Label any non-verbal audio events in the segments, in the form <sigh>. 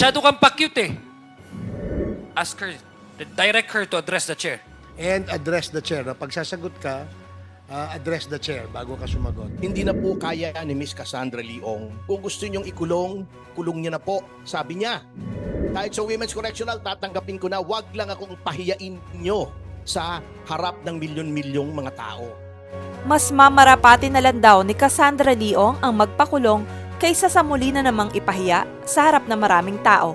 Masyado kang pa-cute eh. Ask her, direct her to address the chair. And address the chair. Na pagsasagot ka, ah, address the chair bago ka sumagot. Hindi na po kaya ni Miss Cassandra Leong. Kung gusto niyong ikulong, kulong niya na po. Sabi niya, kahit sa Women's Correctional, tatanggapin ko na wag lang akong pahiyain niyo sa harap ng milyon-milyong mga tao. Mas mamarapati na lang daw ni Cassandra Leong ang magpakulong kaysa sa muli na namang ipahiya sa harap ng maraming tao.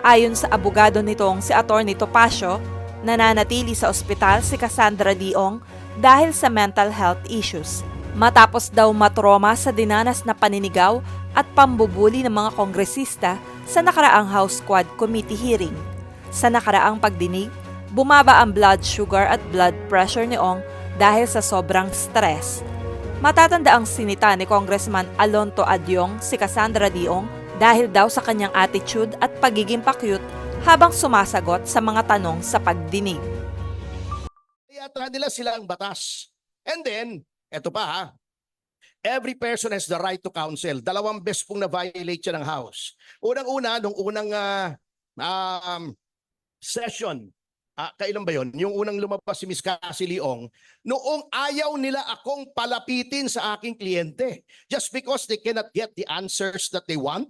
Ayon sa abogado nitong si Atty. Topacio, nananatili sa ospital si Cassandra Leong dahil sa mental health issues. Matapos daw matroma sa dinanas na paninigaw at pambubuli ng mga kongresista sa nakaraang House Squad Committee hearing. Sa nakaraang pagdinig, bumaba ang blood sugar at blood pressure ni Ong dahil sa sobrang stress. Matatanda ang sinita ni Congressman Alonto Adyong si Cassandra Diong dahil daw sa kanyang attitude at pagiging pakyut habang sumasagot sa mga tanong sa pagdinig. Tiyatra nila sila ang batas. And then, eto pa ha, every person has the right to counsel. Dalawang beses pong na-violate siya ng House. Unang-una, nung unang ah, um, session, ah, kailan ba yon? Yung unang lumabas si Miss Cassie Leong, noong ayaw nila akong palapitin sa aking kliyente just because they cannot get the answers that they want.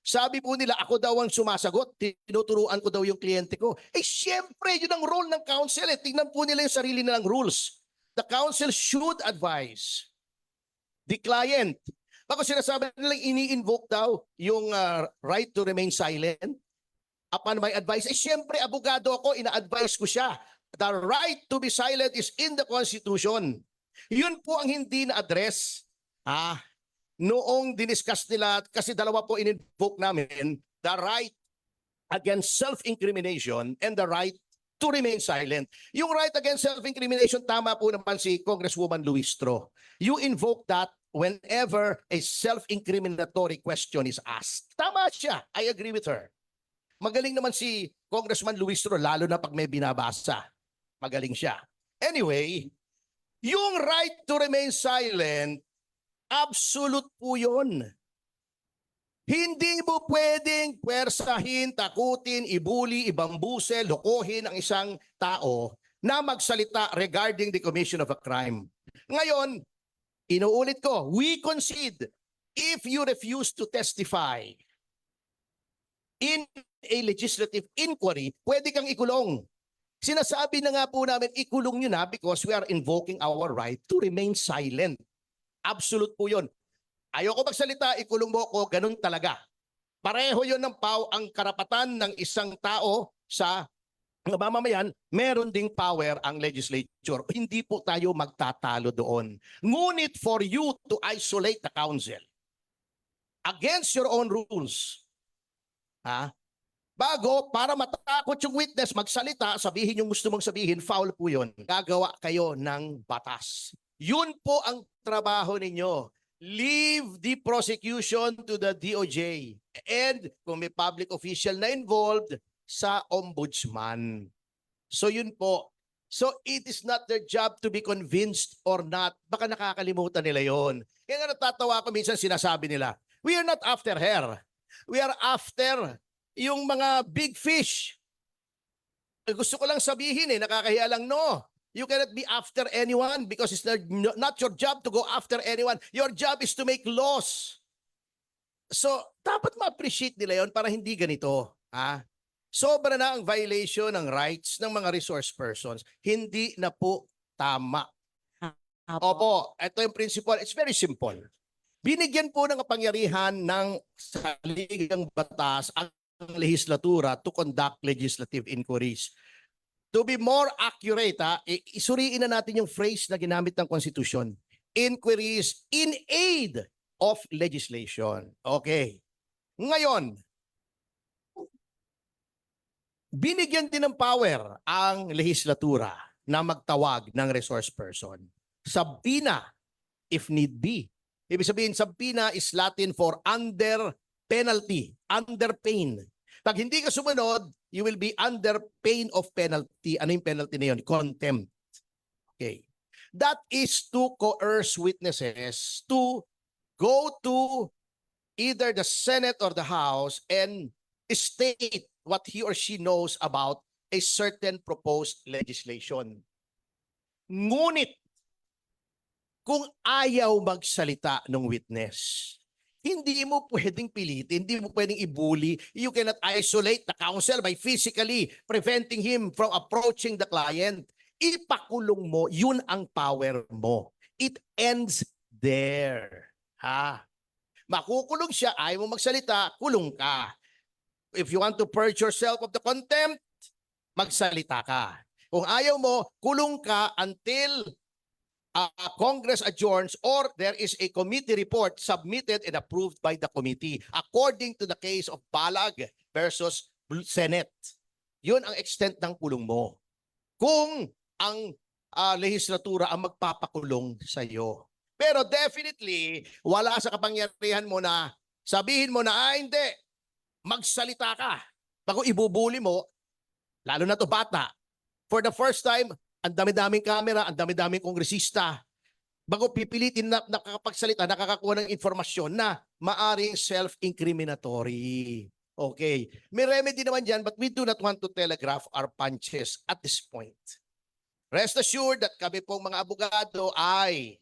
Sabi po nila, ako daw ang sumasagot, tinuturuan ko daw yung kliyente ko. Eh siyempre, yun ang role ng counsel. Eh. Tingnan po nila yung sarili nilang rules. The counsel should advise the client. Bako sinasabi nila ini-invoke daw yung ah, right to remain silent upon my advice. Eh siyempre, abogado ako, ina-advise ko siya. The right to be silent is in the Constitution. Yun po ang hindi na-address. Ah, noong diniscuss nila, kasi dalawa po in-invoke namin, the right against self-incrimination and the right to remain silent. Yung right against self-incrimination, tama po naman si Congresswoman Luistro. You invoke that whenever a self-incriminatory question is asked. Tama siya. I agree with her. Magaling naman si Congressman Luistro, lalo na pag may binabasa. Magaling siya. Anyway, yung right to remain silent, absolute po yun. Hindi mo pwedeng pwersahin, takutin, ibuli, ibambuse, lokohin ang isang tao na magsalita regarding the commission of a crime. Ngayon, inuulit ko, we concede if you refuse to testify in a legislative inquiry, pwede kang ikulong. Sinasabi na nga po namin, ikulong nyo na because we are invoking our right to remain silent. Absolute po yun. Ayoko magsalita, ikulong mo ako, ganun talaga. Pareho yun ng pau ang karapatan ng isang tao sa mamamayan, meron ding power ang legislature. Hindi po tayo magtatalo doon. Ngunit for you to isolate the council against your own rules, ha? Bago, para matakot yung witness, magsalita, sabihin yung gusto mong sabihin, foul po yun. Gagawa kayo ng batas. Yun po ang trabaho ninyo. Leave the prosecution to the DOJ. And kung may public official na involved, sa ombudsman. So yun po. So it is not their job to be convinced or not. Baka nakakalimutan nila yon. Kaya nga natatawa ko minsan sinasabi nila, we are not after her. We are after yung mga big fish. Eh, Gusto ko lang sabihin eh, nakakahiya lang, no. You cannot be after anyone because it's not, your job to go after anyone. Your job is to make laws. So, dapat ma-appreciate nila yon para hindi ganito. Ha? Sobra na ang violation ng rights ng mga resource persons. Hindi na po tama. Opo, ito yung principle. It's very simple. Binigyan po ng kapangyarihan ng saligang batas ang legislatura to conduct legislative inquiries. To be more accurate, ha, i- isuriin na natin yung phrase na ginamit ng konstitusyon. Inquiries in aid of legislation. Okay. Ngayon, binigyan din ng power ang legislatura na magtawag ng resource person. Sabina, if need be. Ibig sabihin, sabina is Latin for under penalty, under pain. Pag hindi ka sumunod, you will be under pain of penalty. Ano yung penalty na yun? Contempt. Okay. That is to coerce witnesses to go to either the Senate or the House and state what he or she knows about a certain proposed legislation. Ngunit, kung ayaw magsalita ng witness, hindi mo pwedeng pilitin, hindi mo pwedeng ibuli. You cannot isolate the counsel by physically preventing him from approaching the client. Ipakulong mo, yun ang power mo. It ends there. Ha? Makukulong siya, ayaw mo magsalita, kulong ka. If you want to purge yourself of the contempt, magsalita ka. Kung ayaw mo, kulong ka until uh, Congress adjourns or there is a committee report submitted and approved by the committee according to the case of Balag versus Senate. Yun ang extent ng kulong mo. Kung ang ah, lehislatura ang magpapakulong sa iyo. Pero definitely, wala sa kapangyarihan mo na sabihin mo na, ah, hindi, magsalita ka. Bago ibubuli mo, lalo na to bata, for the first time, ang dami-daming camera, ang dami-daming kongresista, bago pipilitin na nakakapagsalita, nakakakuha ng informasyon na maaring self-incriminatory. Okay. May remedy naman dyan, but we do not want to telegraph our punches at this point. Rest assured that kami pong mga abogado ay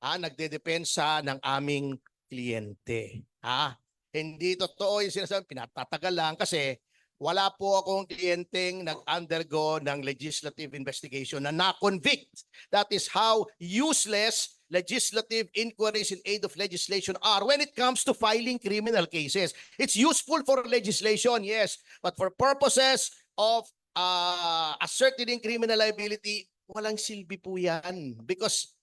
ah, nagdedepensa ng aming kliyente. Ha? Hindi totoo yung sinasabi, pinatatagal lang kasi wala po akong kliyenteng nag-undergo ng legislative investigation na na-convict. That is how useless legislative inquiries in aid of legislation are when it comes to filing criminal cases. It's useful for legislation, yes, but for purposes of uh, ascertaining criminal liability, walang silbi po yan because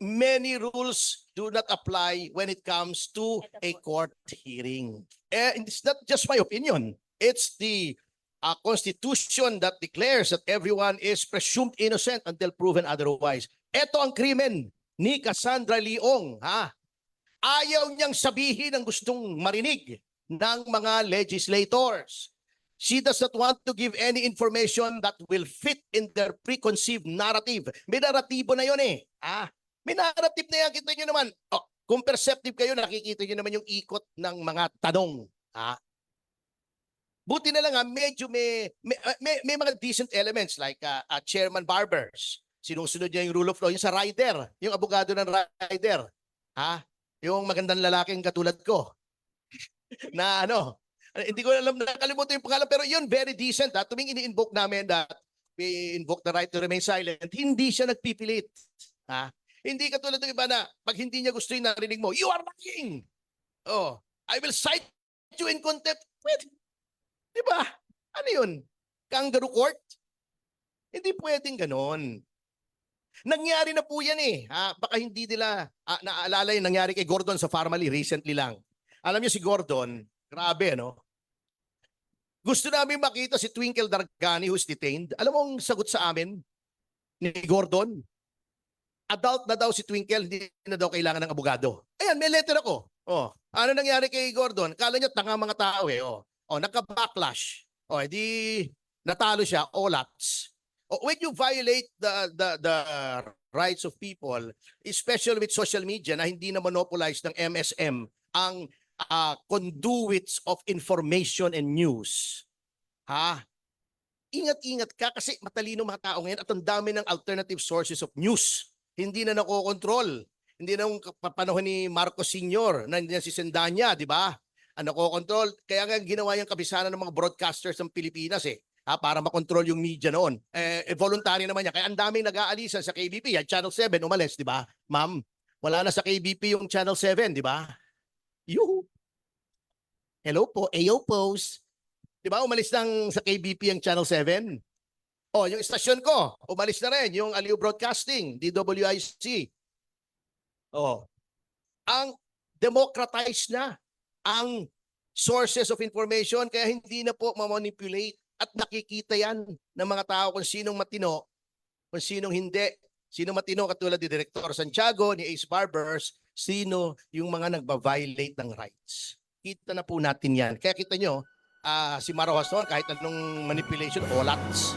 many rules do not apply when it comes to a court hearing. And it's not just my opinion. It's the uh, constitution that declares that everyone is presumed innocent until proven otherwise. Ito ang krimen ni Cassandra Leong, ha? Ayaw niyang sabihin ang gustong marinig ng mga legislators. She does not want to give any information that will fit in their preconceived narrative. May naratibo na yun eh. Ah, may narrative na yan. Kita nyo naman. Oh, kung perceptive kayo, nakikita nyo naman yung ikot ng mga tanong. Ah, Buti na lang ha, medyo may, may, uh, may, may mga decent elements like uh, uh, Chairman Barbers. Sinusunod niya yung rule of law. Yung sa rider, yung abogado ng rider. Ha? Yung magandang lalaking katulad ko. <laughs> na ano, hindi ko alam, nakalimutan yung pangalan, pero yun, very decent. Ha? Tuming ini-invoke namin that we invoke the right to remain silent, hindi siya nagpipilit. Ha? Hindi katulad ng iba na pag hindi niya gusto yung narinig mo, you are lying! Oh, I will cite you in contempt. Pwede. Di ba? Ano yun? Kangaroo court? Hindi pwedeng ganon. Nangyari na po yan eh. Ha? Baka hindi nila ah, naaalala yung nangyari kay Gordon sa Farmally recently lang. Alam niyo si Gordon, grabe no? Gusto namin makita si Twinkle Dargani who's detained. Alam mo ang sagot sa amin ni Gordon? Adult na daw si Twinkle, hindi na daw kailangan ng abogado. Ayan, may letter ako. Oh, ano nangyari kay Gordon? Kala niya tanga mga tao eh. Oh, oh nagka-backlash. Oh, edi natalo siya, olats. Oh, when you violate the the the rights of people, especially with social media na hindi na monopolize ng MSM ang uh, conduits of information and news. Ha? Ingat-ingat ka kasi matalino mga tao ngayon at ang dami ng alternative sources of news. Hindi na nakokontrol. Hindi na yung panahon ni Marcos Sr. na hindi na si Sendanya, di ba? Ang nakokontrol. Kaya nga ginawa yung kabisanan ng mga broadcasters ng Pilipinas eh ha, para makontrol yung media noon. Eh, eh, voluntary naman niya. Kaya ang daming nag-aalisan sa KBP. Yan, Channel 7 umalis, di ba? Ma'am, wala na sa KBP yung Channel 7, di ba? Yuhu. Hello po, AO Post. Di ba, umalis lang sa KBP ang Channel 7? Oh, yung istasyon ko, umalis na rin. Yung Aliw Broadcasting, DWIC. Oh. Ang democratized na ang sources of information kaya hindi na po ma-manipulate at nakikita yan ng mga tao kung sinong matino, kung sinong hindi. Sino matino katulad ni Director Santiago, ni Ace Barbers, sino yung mga nagba-violate ng rights. Kita na po natin yan. Kaya kita nyo, ah, si Maro Haston, kahit anong manipulation, olats.